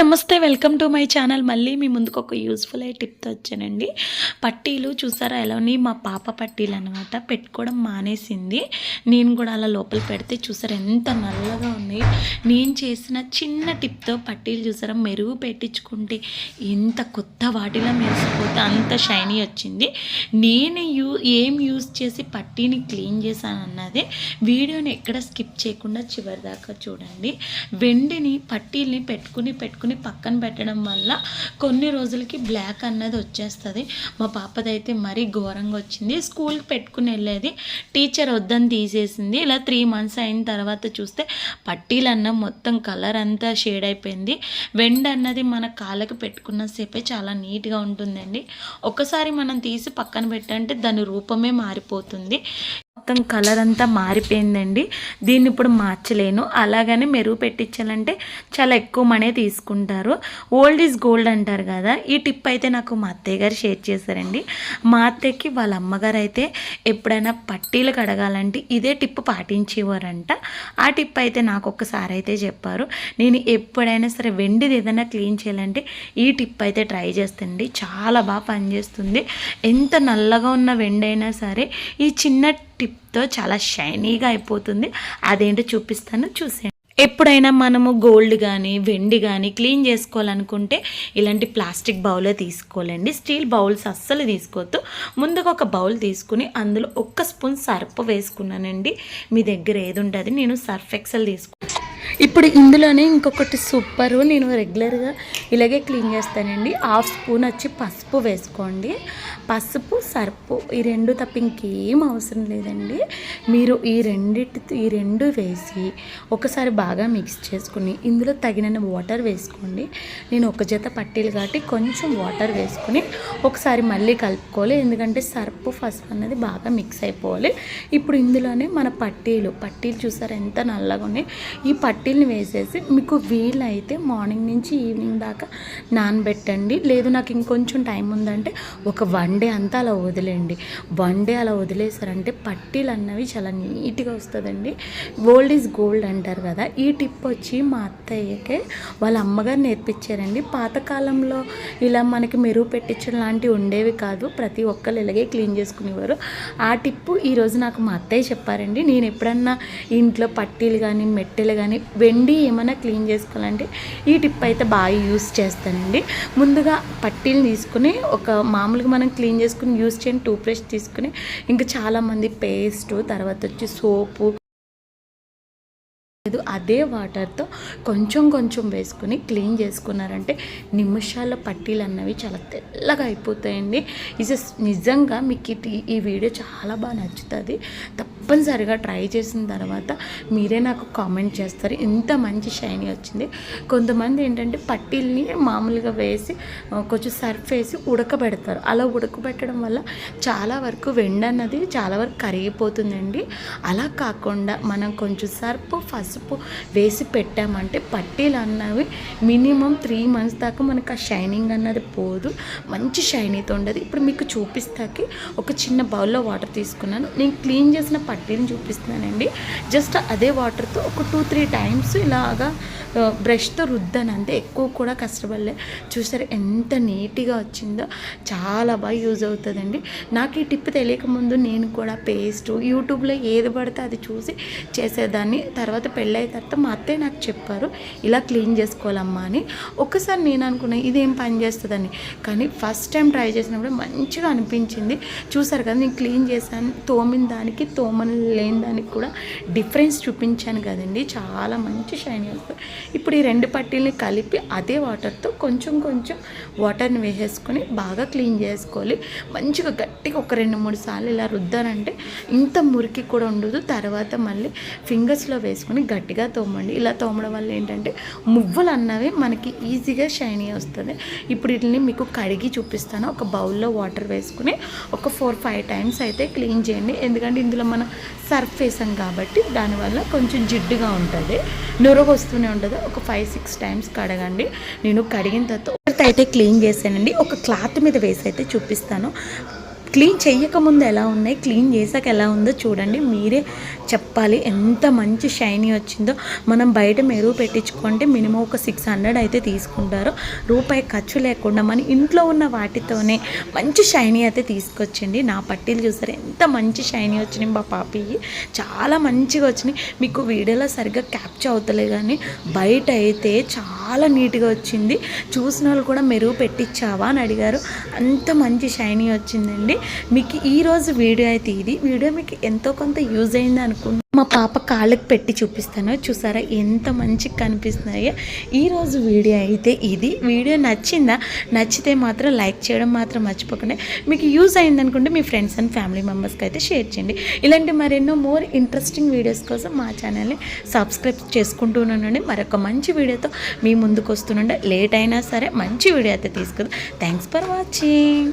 నమస్తే welcome to my channel. మళ్ళీ మీ ముందుకు ఒక యూస్ఫుల్ అయ్యే టిప్తో వచ్చానండి. పట్టీలు చూసారా ఎలా ఉన్నాయి? మా పాప పట్టీలు అనమాట పెట్టుకోవడం మానేసింది. నేను కూడా అలా లోపల పెడితే చూసారా ఎంత నల్లగా ఉన్నాయి. నేను చేసిన చిన్న టిప్తో పట్టీలు చూసారా? మెరుగు పెట్టించుకుంటే ఎంత కొత్త వాటిలో మెరిసిపోతే అంత షైనీ వచ్చింది. నేను యూ ఏం యూస్ చేసి పట్టీని క్లీన్ చేశాను అన్నది వీడియోని ఎక్కడ స్కిప్ చేయకుండా చివరి దాకా చూడండి. వెండిని పట్టీల్ని పెట్టుకుని పెట్టుకుని పక్కన పెట్టడం వల్ల కొన్ని రోజులకి బ్లాక్ అన్నది వచ్చేస్తుంది. మా పాపదైతే మరీ ఘోరంగా వచ్చింది. స్కూల్కి పెట్టుకుని వెళ్ళేది. టీచర్ వద్దని తీసేసింది. ఇలా త్రీ మంత్స్ అయిన తర్వాత చూస్తే పట్టీలన్న మొత్తం కలర్ అంతా షేడ్ అయిపోయింది. వెండ్ అన్నది మన కాళ్ళకి పెట్టుకున్న సేపే చాలా నీట్గా ఉంటుందండి. ఒకసారి మనం తీసి పక్కన పెట్టంటే దాని రూపమే మారిపోతుంది. మొత్తం కలర్ అంతా మారిపోయిందండి. దీన్ని ఇప్పుడు మార్చలేను. అలాగని మెరుగు పెట్టించాలంటే చాలా ఎక్కువ మనీ తీసుకుంటారు. ఓల్డ్ ఈజ్ గోల్డ్ అంటారు కదా. ఈ టిప్ అయితే నాకు మా అత్తయ్య గారు షేర్ చేశారండి. మా అత్తయ్యకి వాళ్ళ అమ్మగారు అయితే ఎప్పుడైనా పట్టీలు కడగాలంటే ఇదే టిప్ పాటించేవారంట. ఆ టిప్ అయితే నాకు ఒక్కసారి అయితే చెప్పారు. నేను ఎప్పుడైనా సరే వెండిది ఏదైనా క్లీన్ చేయాలంటే ఈ టిప్ అయితే ట్రై చేస్తండి చాలా బాగా పనిచేస్తుంది. ఎంత నల్లగా ఉన్న వెండి అయినా సరే ఈ చిన్న టిప్తో చాలా షైనీగా అయిపోతుంది. అదేంటో చూపిస్తాను చూసే ఎప్పుడైనా మనము గోల్డ్ కానీ వెండి కానీ క్లీన్ చేసుకోవాలనుకుంటే ఇలాంటి ప్లాస్టిక్ బౌలే తీసుకోవాలండి. స్టీల్ బౌల్స్ అస్సలు తీసుకోవద్దు. ముందుగా ఒక బౌల్ తీసుకుని అందులో ఒక్క స్పూన్ సర్ఫ్ వేసుకున్నానండి. మీ దగ్గర ఏది ఉంటుంది నేను సర్ఫ్ ఎక్సెల్ తీసుకు ఇప్పుడు ఇందులోనే ఇంకొకటి సూపర్. నేను రెగ్యులర్గా ఇలాగే క్లీన్ చేస్తానండి. హాఫ్ స్పూన్ వచ్చి పసుపు వేసుకోండి. పసుపు సర్పు ఈ రెండు తప్ప ఇంకేం అవసరం లేదండి. మీరు ఈ రెండిటి ఈ రెండు వేసి ఒకసారి బాగా మిక్స్ చేసుకుని ఇందులో తగినన్ని వాటర్ వేసుకోండి. నేను ఒక జత పట్టీలు కాబట్టి కొంచెం వాటర్ వేసుకుని ఒకసారి మళ్ళీ కలుపుకోవాలి. ఎందుకంటే సర్పు పసుపు అన్నది బాగా మిక్స్ అయిపోవాలి. ఇప్పుడు ఇందులోనే మన పట్టీలు పట్టీలు చూసారు ఎంత నల్లగా ఉన్నాయి. ఈ పట్టీలను వేసేసి మీకు వీలైతే మార్నింగ్ నుంచి ఈవినింగ్ దాకా నానబెట్టండి. లేదు నాకు ఇంకొంచెం టైం ఉందంటే ఒక వన్ వన్ డే అంతా అలా వదిలేండి వన్ డే అలా వదిలేసారంటే పట్టీలు అన్నవి చాలా నీట్గా వస్తుందండి. గోల్డ్ ఈజ్ గోల్డ్ అంటారు కదా ఈ టిప్ వచ్చి మా అత్తయ్యకే వాళ్ళ అమ్మగారు నేర్పించారండి. పాతకాలంలో ఇలా మనకి మెరుగు పెట్టించడం లాంటివి ఉండేవి కాదు ప్రతి ఒక్కరు ఇలాగే క్లీన్ చేసుకునేవారు. ఆ టిప్పు ఈరోజు నాకు మా అత్తయ్య చెప్పారండి. నేను ఎప్పుడన్నా ఇంట్లో పట్టీలు కానీ మెట్టెలు కానీ వెండి ఏమైనా క్లీన్ చేసుకోవాలంటే ఈ టిప్ అయితే బాగా యూస్ చేస్తానండి. ముందుగా పట్టీలు తీసుకుని ఒక మామూలుగా మనం క్లీన్ చేసుకుని యూస్ చేయండి టూత్ బ్రష్ తీసుకుని ఇంకా చాలామంది పేస్ట్ తర్వాత వచ్చి సోపు లేదు అదే వాటర్తో కొంచెం కొంచెం వేసుకుని క్లీన్ చేసుకున్నారంటే నిమిషాల పట్టీలు అన్నవి చాలా తెల్లగా అయిపోతాయండి. ఇది నిజంగా మీకు ఈ వీడియో చాలా బాగా నచ్చుతుంది. తప్పనిసరిగా ట్రై చేసిన తర్వాత మీరే నాకు కామెంట్ చేస్తారు. ఇంత మంచి షైనీ వచ్చింది. కొంతమంది ఏంటంటే పట్టీల్ని మామూలుగా వేసి కొంచెం సర్ఫ్ వేసి ఉడకబెడతారు. అలా ఉడకబెట్టడం వల్ల చాలా వరకు వెండి అన్నది చాలా వరకు కరిగిపోతుందండి. అలా కాకుండా మనం కొంచెం సర్పు పసుపు వేసి పెట్టామంటే పట్టీలు అన్నవి మినిమం త్రీ మంత్స్ దాకా మనకు ఆ షైనింగ్ అన్నది పోదు. మంచి షైనీతో ఉండదు. ఇప్పుడు మీకు చూపిస్తాకి ఒక చిన్న బౌల్లో వాటర్ తీసుకున్నాను. నేను క్లీన్ చేసిన పట్టీని చూపిస్తున్నానండి. జస్ట్ అదే వాటర్తో ఒక టూ త్రీ టైమ్స్ ఇలాగా బ్రష్తో రుద్దాను అంతే ఎక్కువ కూడా కష్టపడలే. చూసారు ఎంత నీట్గా వచ్చిందో. చాలా బాగా యూజ్ అవుతుందండి. నాకు ఈ టిప్ తెలియకముందు నేను కూడా పేస్ట్ యూట్యూబ్లో ఏది పడితే అది చూసి చేసేదాన్ని. తర్వాత పెళ్ళైన తర్వాత మా అత్తయ్య నాకు చెప్పారు ఇలా క్లీన్ చేసుకోవాలమ్మా అని. ఒకసారి నేను అనుకున్నా ఇదేం పని చేస్తుందని? కానీ ఫస్ట్ టైం ట్రై చేసినప్పుడు మంచిగా అనిపించింది. చూసారు కదా నేను క్లీన్ చేశాను తోమిన దానికి తోమ తోమని లేని దానికి కూడా డిఫరెన్స్ చూపించాను కదండి. చాలా మంచి షైన్ వస్తుంది ఇప్పుడు ఈ రెండు పట్టీల్ని కలిపి అదే వాటర్తో కొంచెం కొంచెం వాటర్ని వేసేసుకొని బాగా క్లీన్ చేసుకోవాలి. మంచిగా గట్టిగా ఒక రెండు మూడు సార్లు ఇలా రుద్దారంటే ఇంత మురికి కూడా ఉండదు. తర్వాత మళ్ళీ ఫింగర్స్లో వేసుకొని గట్టిగా తోమండి. ఇలా తోమడం వల్ల ఏంటంటే మువ్వలు అన్నవి మనకి ఈజీగా షైనీ వస్తుంది ఇప్పుడు వీటిని మీకు కడిగి చూపిస్తాను. ఒక బౌల్లో వాటర్ వేసుకుని ఒక ఫోర్ ఫైవ్ టైమ్స్ అయితే క్లీన్ చేయండి. ఎందుకంటే ఇందులో మనం సర్ఫ్ వేసాం కాబట్టి దానివల్ల కొంచెం జిడ్డుగా ఉంటుంది. నురగ వస్తూనే ఉంటుంది. ఒక ఫైవ్ సిక్స్ టైమ్స్ కడగండి. నేను కడిగిన తర్వాత అయితే క్లీన్ చేశానండి. ఒక క్లాత్ మీద వేసి అయితే చూపిస్తాను. క్లీన్ చేయకముందు ఎలా ఉన్నాయి క్లీన్ చేసాక ఎలా ఉందో చూడండి. మీరే చెప్పాలి ఎంత మంచి షైనీ వచ్చిందో. మనం బయట మెరుగు పెట్టించుకుంటే మినిమం ఒక సిక్స్ హండ్రెడ్ అయితే తీసుకుంటారు. రూపాయి ఖర్చు లేకుండా మన ఇంట్లో ఉన్న వాటితోనే మంచి షైనీ అయితే తీసుకొచ్చండి నా పట్టీలు చూసారు ఎంత మంచి షైనీ వచ్చినాయి మా పాపి. చాలా మంచిగా వచ్చినాయి. మీకు వీడియోలో సరిగ్గా క్యాప్చర్ అవుతలే కానీ బయట అయితే చాలా నీట్గా వచ్చింది. చూసిన వాళ్ళు కూడా మెరుగు పెట్టించావా అని అడిగారు. అంత మంచి షైనీ వచ్చిందండి. మీకు ఈరోజు వీడియో అయితే ఇది. వీడియో మీకు ఎంతో కొంత యూజ్ అయింది అనుకుంటున్నాను మా పాప కాళ్ళకి పెట్టి చూపిస్తాను. చూసారా ఎంత మంచిగా కనిపిస్తున్నాయో. ఈరోజు వీడియో అయితే ఇది. వీడియో నచ్చిందా? నచ్చితే మాత్రం లైక్ చేయడం మాత్రం మర్చిపోకండి. మీకు యూజ్ అయింది అనుకుంటే మీ ఫ్రెండ్స్ అండ్ ఫ్యామిలీ మెంబర్స్కి అయితే షేర్ చేయండి. ఇలాంటి మరెన్నో మోర్ ఇంట్రెస్టింగ్ వీడియోస్ కోసం మా ఛానల్ని సబ్స్క్రైబ్ చేసుకుంటూనండి మరొక మంచి వీడియోతో మీ ముందుకు వస్తుండే లేట్ అయినా సరే మంచి వీడియో అయితే తీసుకుందాం. Thanks for watching